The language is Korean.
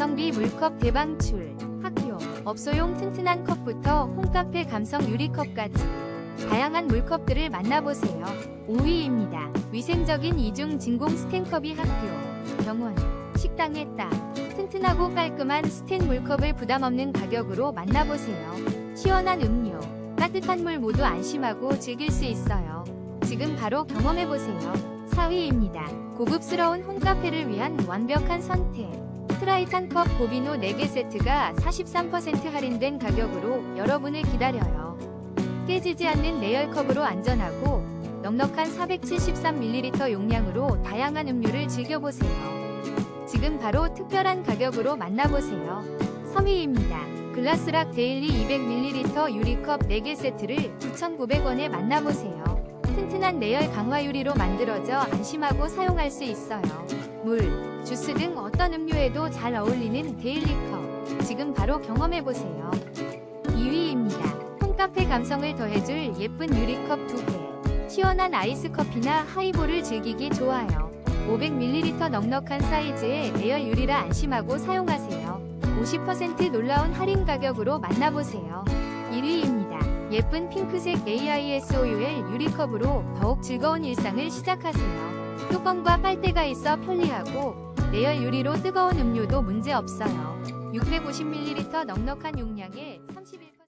가성비 물컵 대방출. 학교, 업소용 튼튼한 컵부터 홈카페 감성 유리컵까지. 다양한 물컵들을 만나보세요. 5위입니다. 위생적인 이중 진공 스텐컵이 학교, 병원, 식당에 딱. 튼튼하고 깔끔한 스텐 물컵을 부담 없는 가격으로 만나보세요. 시원한 음료, 따뜻한 물 모두 안심하고 즐길 수 있어요. 지금 바로 경험해보세요. 4위입니다. 고급스러운 홈카페를 위한 완벽한 선택. 트라이탄 컵 고비노 4개 세트가 43% 할인된 가격으로 여러분을 기다려요. 깨지지 않는 레열컵으로 안전하고 넉넉한 473ml 용량으로 다양한 음료를 즐겨보세요. 지금 바로 특별한 가격으로 만나보세요. 3위입니다. 글라스락 데일리 200ml 유리컵 4개 세트를 9,900원에 만나보세요. 튼튼한 내열 강화 유리로 만들어져 안심하고 사용할 수 있어요. 물, 주스 등 어떤 음료에도 잘 어울리는 데일리컵. 지금 바로 경험해보세요. 2위입니다. 홈카페 감성을 더해줄 예쁜 유리컵 2개. 시원한 아이스 커피나 하이볼을 즐기기 좋아요. 500ml 넉넉한 사이즈의 레열 유리라 안심하고 사용하세요. 50% 놀라운 할인 가격으로 만나보세요. 1위입니다. 예쁜 핑크색 AISOUL 유리컵으로 더욱 즐거운 일상을 시작하세요. 뚜껑과 빨대가 있어 편리하고 레열 유리로 뜨거운 음료도 문제 없어요. 650ml 넉넉한 용량에 31